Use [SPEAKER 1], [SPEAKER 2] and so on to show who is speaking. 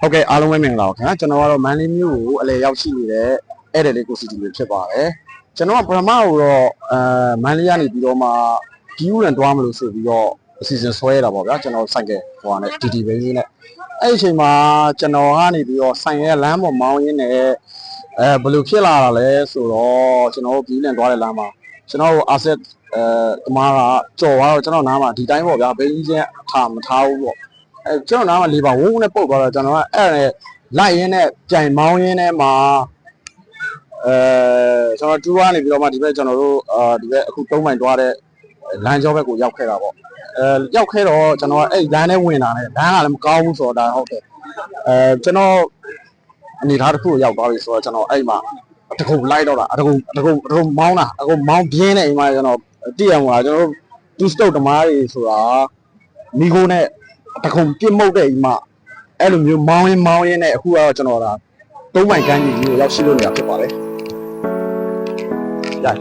[SPEAKER 1] ဟုတ်ကဲ့အားလုံးပဲမင်္ဂလာပါခင်ဗျာကျွန်တော်ကတော့မန်လေးမြို့ကိုအလဲရောက်ရှိနေတဲ့ဧည့်သည်လေးကိုစီတီလေးဖြစ်ပါတယ်ကျွန်တော်ကပထမကတော့အဲမန်လေးကနေပြီးတော့မှဒီဦးရန်တွားမလို့ဆိုပြီးတော့အစီအစဉ်ဆွဲရတာပေါ့ဗျာကျွန်တော်စိုက်ကဟိုဟာနဲ့ဒီဒီဘင်းကြီးနဲ့အဲ့ဒီအချိန်မှာကျွန်တော်ကနေပြီးတော့ဆိုင်ရဲ့လမ်းပေါ်မောင်းရင်းနဲ့အဲဘယ်လိုဖြစ်လာတာလဲဆိုတော့ကျွန်တော်ဒီလန်တွားတဲ့လမ်းမှာကျွန်တော်အာဆက်အဲတမားကကြော်သွားတော့ကျွန်တော်နားမှာဒီတိုင်းပေါ့ဗျာဘင်းကြီးချင်းထားမထားဘူးပေါ့အဲ ကျွန်တော်နားမှာလေးပါဝုန်းနဲ့ပုတ်သွားတော့ကျွန်တော်ကအဲ့ဒါနဲ့လိုက်ရင်းနဲ့ကြိုင်မောင်းရင်းနဲ့မှာအဲကျွန်တော်တူကနေပြီးတော့မှဒီဘက်ကျွန်တော်တို့အာဒီဘက်အခုသုံးမိုင်တွားတဲ့လမ်းကြောဘက်ကိုရောက်ခဲ့တာပေါ့အဲရောက်ခဲ့တော့ကျွန်တော်ကအဲ့လမ်းထဲဝင်လာတယ်လမ်းကလည်းမကောင်းဘူးဆိုတော့ဒါဟုတ်တယ်အဲကျွန်တော်အနေထားတစ်ခုကိုရောက်သွားပြီဆိုတော့ကျွန်တော်အဲ့မှာတကုံလိုက်တော့တာတကုံတကုံတကုံမောင်းတာအကုံမောင်းပြင်းနေအိမ်မှာကျွန်တော်တည့်ရမှာကျွန်တော်တို့တူစတုတ်တမားတွေဆိုတာမိခိုးနဲ့ တခုံပြစ်မှုတ်တဲ့အိမ်မှာအဲ့လိုမျိုးမောင်းရင်းမောင်းရင်းနဲ့အခုကတော့ကျွန်တော်ဒါသုံးမိုင်ကန်းကြီးကိုရောက်ရှိလို့နေရဖြစ်ပါလေ။ကြိုက်